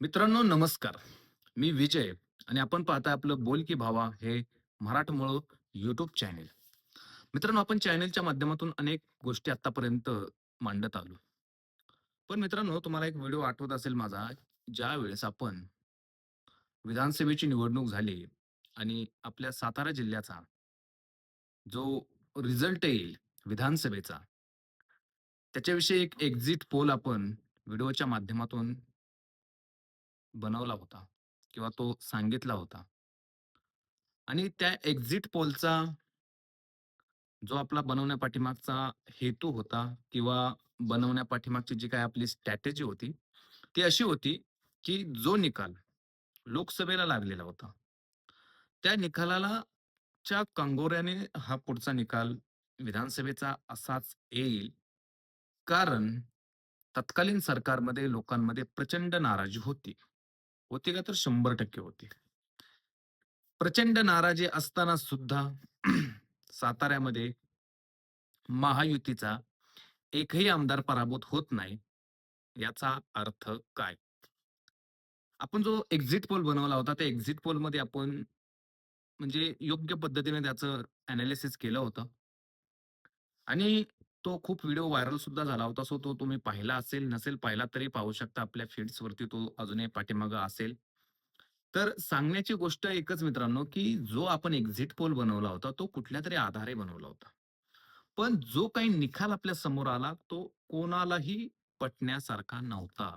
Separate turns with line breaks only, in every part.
मित्रांनो नमस्कार. मी विजय आणि आपण पाहता आपलं बोल की भावा हे मराठमोळ युट्यूब चॅनेल. मित्रांनो आपण चॅनेलच्या माध्यमातून अनेक गोष्टी आतापर्यंत मांडत आलो. पण मित्रांनो तुम्हाला एक व्हिडिओ आठवत असेल माझा, ज्या वेळेस आपण विधानसभेची निवडणूक झाली आणि आपल्या सातारा जिल्ह्याचा जो रिझल्ट येईल विधानसभेचा, त्याच्याविषयी एक एक्झिट पोल आपण व्हिडिओच्या माध्यमातून बनवला होता किंवा तो सांगितला होता. आणि त्या एक्झिट पोलचा जो आपला बनवण्यापाठीमागचा हेतू होता किंवा बनवण्यापाठीमागची जी काही आपली स्ट्रॅटेजी होती, ती अशी होती, की जो निकाल लोकसभेला लागलेला होता, त्या निकालाला च्या कंगोऱ्याने हा पुढचा निकाल विधानसभेचा असाच येईल. कारण तत्कालीन सरकारमध्ये लोकांमध्ये प्रचंड नाराजी होती. होती का तर 100% होती. प्रचंड नाराजी असताना सुद्धा साताऱ्यामध्ये महायुतीचा एकही आमदार पराभूत होत नाही. याचा अर्थ काय? आपण जो एक्झिट पोल बनवला होता, त्या एक्झिट पोलमध्ये आपण म्हणजे योग्य पद्धतीने त्याचं अनालिसिस केलं होतं. आणि तो खूप व्हिडिओ व्हायरल सुद्धा झाला होता. सो तो तुम्ही पाहिला असेल, नसेल पाहिला तरी पाहू शकता. आपल्या फीड्सवरती तो अजूनही पाठीमागं असेल. तर सांगण्याची गोष्ट एकच मित्रांनो, की जो आपण एक्झिट पोल बनवला होता, तो कुठल्यातरी आधारे बनवला होता. पण जो काही निकाल आपल्यासमोर आला, तो कोणालाही पटण्यासारखा नव्हता.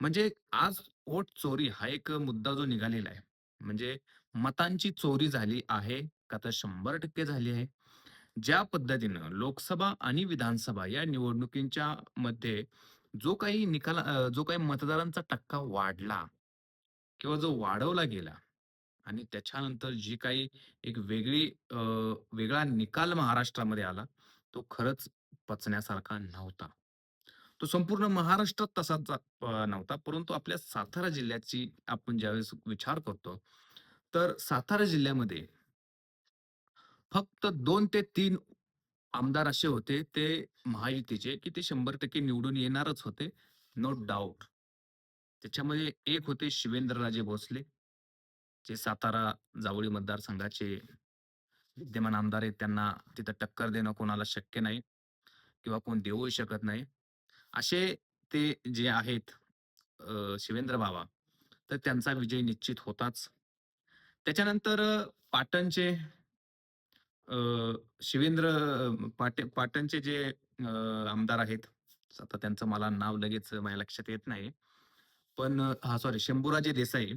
म्हणजे आज वोट चोरी हा एक मुद्दा जो निघालेला आहे. म्हणजे मतांची चोरी झाली आहे का तर 100% झाली आहे. ज्या पद्धतीनं लोकसभा आणि विधानसभा या निवडणुकींच्या मध्ये जो काही निकाल अ, जो काही मतदारांचा टक्का वाढला किंवा जो वाढवला गेला आणि त्याच्यानंतर जी काही एक वेगळी अ, वेगळा निकाल महाराष्ट्रामध्ये आला, तो खरंच पचण्यासारखा नव्हता. तो संपूर्ण महाराष्ट्रात तसाच अ, नव्हता. परंतु आपल्या सातारा जिल्ह्याची आपण ज्यावेळेस विचार करतो, तर सातारा जिल्ह्यामध्ये फक्त दोन ते तीन आमदार असे होते, ते महायुतीचे, की ते 100% निवडून येणारच होते, नो डाऊट त्याच्यामध्ये एक होते शिवेंद्रराजे भोसले, जे सातारा जावळी मतदारसंघाचे विद्यमान आमदार आहेत. त्यांना तिथं टक्कर देणं कोणाला शक्य नाही किंवा कोण देऊही शकत नाही. असे ते जे आहेत शिवेंद्र बाबा, तर त्यांचा विजय निश्चित होताच. त्याच्यानंतर पाटणचे शिवेंद्र पाटे पाटणचे जे आमदार आहेत, आता त्यांचं मला नाव लगेच माझ्या लक्षात येत नाही. पण हा सॉरी शंभूराजे देसाई.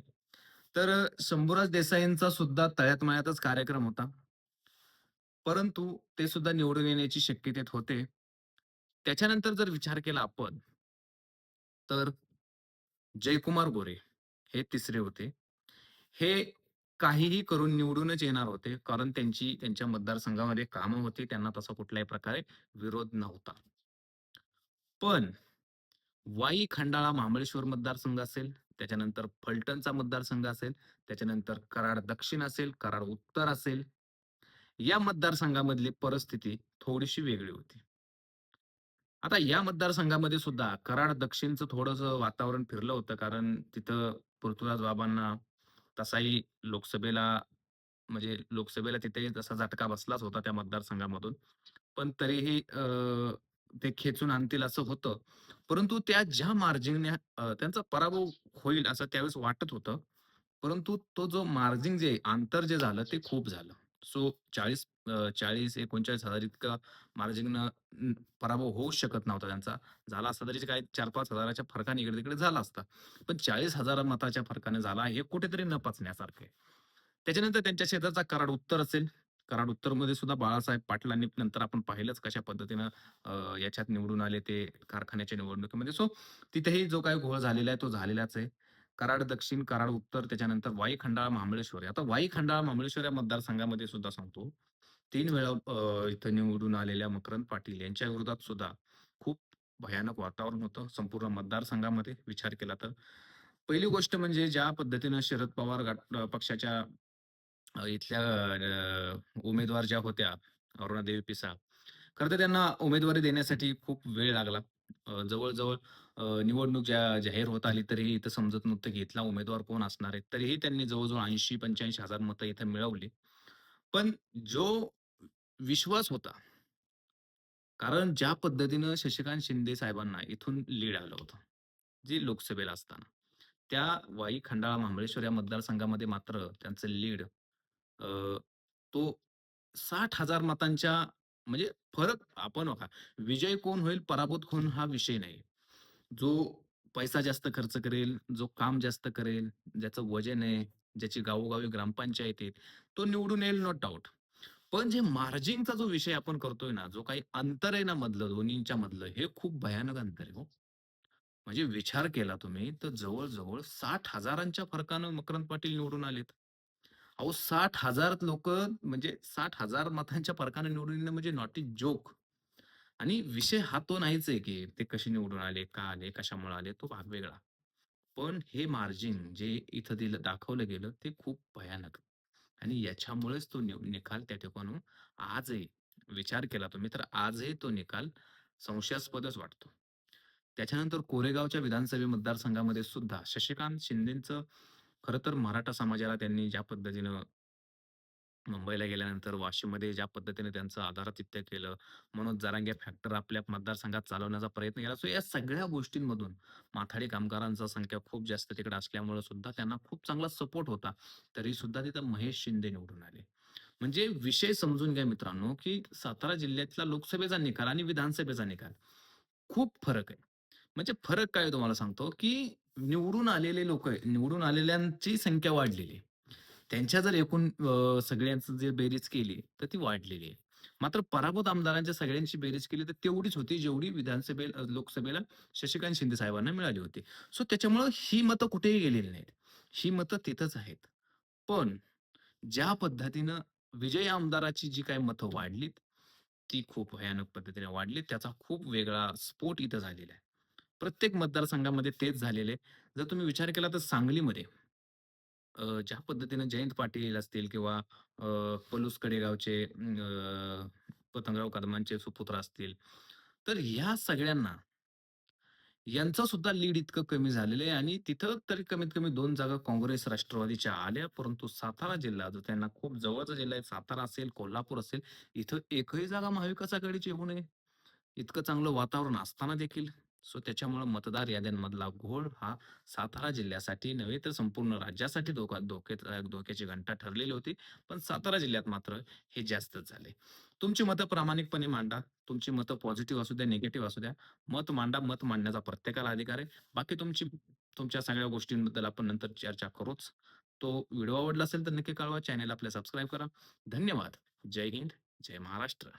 तर शंभूराज देसाईंचा सुद्धा तळ्यात-मळ्यातच कार्यक्रम होता. परंतु ते सुद्धा निवडून येण्याची शक्यतेत होते. त्याच्यानंतर जर विचार केला आपण तर जयकुमार गोरे हे तिसरे होते. हे काहीही करून निवडूनच येणार होते. कारण त्यांची त्यांच्या मतदारसंघामध्ये कामं होती. त्यांना तसा कुठल्याही प्रकारे विरोध नव्हता. पण वाई, खंडाळा, महाबळेश्वर मतदारसंघ असेल, त्याच्यानंतर फलटणचा मतदारसंघ असेल, त्याच्यानंतर कराड दक्षिण असेल, कराड उत्तर असेल, या मतदारसंघामधली परिस्थिती थोडीशी वेगळी होती. आता या मतदारसंघामध्ये सुद्धा कराड दक्षिणचं थोडंसं वातावरण फिरलं होतं. कारण तिथं पृथ्वीराज बाबांना तसाही लोकसभेला म्हणजे लोकसभेला तिथे जसा झटका बसलाच होता त्या मतदारसंघामधून. पण तरीही अ, ते खेचून आणतील असं होतं. परंतु त्या ज्या मार्जिनने अ, त्यांचा पराभव होईल असं त्यावेळेस वाटत होतं. परंतु तो जो मार्जिन जे अंतर जे झालं ते खूप झालं. सो 40 अ, 40-39,000 इतका मार्जिननं पराभव होऊच शकत नव्हता त्यांचा. झाला असता तरी काय 4-5 हजाराच्या फरकाने इकडे-तिकडे झाला असता. पण 40,000 मताच्या फरकाने झाला हे कुठेतरी न पचण्यासारखं आहे. त्याच्यानंतर त्यांच्या शेजारचा कराड उत्तर असेल. कराड उत्तरमध्ये सुद्धा बाळासाहेब पाटलांनी नंतर आपण पाहिलंच कशा पद्धतीनं अ, याच्यात निवडून आले ते कारखान्याच्या निवडणुकीमध्ये. सो तिथेही जो काही घोळ झालेला आहे तो झालेलाच आहे. कराड दक्षिण, कराड उत्तर, त्याच्यानंतर वाई, खंडाळा, महाबळेश्वर. आता वाई, खंडाळा, महाबळेश्वर या मतदारसंघामध्ये सुद्धा सांगतो, तीन वेळा इथं निवडून आलेल्या मकरंद पाटील यांच्या विरोधात सुद्धा खूप भयानक वातावरण होतं संपूर्ण मतदारसंघामध्ये विचार केला तर. पहिली गोष्ट म्हणजे ज्या पद्धतीनं शरद पवार पक्षाच्या इथल्या उमेदवार ज्या होत्या, अरुणादेवी पिसा खर तर त्यांना उमेदवारी देण्यासाठी खूप वेळ लागला. जवळजवळ जवळ-जवळ अ, निवडणूक ज्या जाहीर होत आली तरीही इथं समजत नव्हतं की इथला उमेदवार कोण असणार आहे. तरीही त्यांनी जवळ-जवळ 80-85,000 मतं इथे मिळवली. पण जो विश्वास होता कारण ज्या पद्धतीनं शशिकांत शिंदे साहेबांना इथून लीड आलं होतं, जे लोकसभेला असताना. त्या वाई, खंडाळा, महाबळेश्वर या मतदारसंघामध्ये मात्र त्यांचं लीड अ, तो 60,000 मतांच्या म्हणजे फरक आपण बघा, विजय कोण होईल, पराभूत कोण हा विषय नाही. जो पैसा जास्त खर्च करेल, जो काम जास्त करेल, ज्याचं वजन आहे, ज्याची गावोगावी ग्रामपंचायत आहे, तो निवडून येईल नो डाऊट पण जे मार्जिनचा जो विषय आपण करतोय ना, जो काही अंतर आहे ना मधलं दोन्हींच्या मधलं, हे खूप भयानक अंतर आहे हो. म्हणजे विचार केला तुम्ही तर जवळ-जवळ 60,000च्या फरकानं मकरंद पाटील निवडून आलेत. अहो 60,000 लोकं म्हणजे 60,000 मतांच्या फरकानं निवडून येणं म्हणजे नॉट अ जोक. आणि विषय हा तो नाहीच आहे, की ते कसे निवडून आले, का आले, कशामुळे आले, तो भाग वेगळा. पण हे मार्जिन जे इथं दिलं दाखवलं गेलं ते खूप भयानक. आणि याच्यामुळेच तो नि निकाल त्या ठिकाणून आजही विचार केला तुम्ही तर आजही तो निकाल संशयास्पदच वाटतो. त्याच्यानंतर कोरेगावच्या विधानसभा मतदारसंघामध्ये सुद्धा शशिकांत शिंदेंचं खरं तर मराठा समाजाला त्यांनी ज्या पद्धतीनं मुंबईला गेल्यानंतर वाशिममध्ये ज्या पद्धतीने त्यांचं आदरातिथ्य केलं, मनोज जरांगे फॅक्टर आपल्या मतदारसंघात चालवण्याचा प्रयत्न केला. सो या सगळ्या गोष्टींमधून माथाडी कामगारांचा संख्या खूप जास्त तिकडे असल्यामुळे सुद्धा त्यांना खूप चांगला सपोर्ट होता. तरी सुद्धा तिथं महेश शिंदे निवडून आले. म्हणजे विषय समजून घ्या मित्रांनो, की सातारा जिल्ह्यातला लोकसभेचा निकाल आणि विधानसभेचा निकाल खूप फरक आहे. म्हणजे फरक काय आहे तुम्हाला सांगतो, की निवडून आलेले लोकं निवडून आलेल्यांची संख्या वाढलेली आहे. त्यांच्या जर एकूण अ, सगळ्यांचं जे बेरीज केली, तर ती वाढलेली आहे. मात्र पराभूत आमदारांच्या सगळ्यांची बेरीज केली तर तेवढीच होती, जेवढी विधानसभे अ, लोकसभेला शशिकांत शिंदे साहेबांना मिळाली होती. सो त्याच्यामुळं ही मतं कुठेही गेलेली नाहीत. ही मतं तिथंच आहेत. पण ज्या पद्धतीनं विजयी आमदाराची जी काही मतं वाढलीत, ती खूप भयानक पद्धतीने वाढलीत. त्याचा खूप वेगळा स्फोट इथं झालेला आहे. प्रत्येक मतदारसंघामध्ये तेच झालेलं आहे. जर तुम्ही विचार केला तर सांगलीमध्ये ज्या पद्धतीने जयंत पाटील असतील किंवा पलूस कडेगावचे पतंगराव कदमांचे सुपुत्र असतील. तर ह्या सगळ्यांना यांचं सुद्धा लीड इतकं कमी झालेलं आहे आणि तिथं तरी कमीत कमी दोन जागा काँग्रेस, राष्ट्रवादीच्या आल्या. परंतु सातारा जिल्हा जो त्यांना खूप जवळचा जिल्हा आहे, सातारा असेल, कोल्हापूर असेल, इथं एकही जागा महाविकास आघाडीची येऊ नये. इतकं चांगलं वातावरण असताना देखील. सो त्याच्यामुळं मतदार याद्यांमधला घोळ हा सातारा जिल्ह्यासाठी नव्हे तर संपूर्ण राज्यासाठी धोका धोक्यात धोक्याची घंटा ठरलेली होती. पण सातारा जिल्ह्यात मात्र हे जास्तच झाले. तुमची मतं प्रामाणिकपणे मांडा. तुमची मतं पॉझिटिव्ह असू द्या, निगेटिव्ह असू द्या. मत मांडा. मत मांडण्याचा प्रत्येकाला अधिकार आहे. बाकी तुमची तुमच्या सगळ्या गोष्टींबद्दल आपण नंतर चर्चा करूच. तो व्हिडिओ आवडला असेल तर नक्की कळवा. चॅनेल आपल्या सबस्क्राईब करा. धन्यवाद. जय हिंद, जय महाराष्ट्र.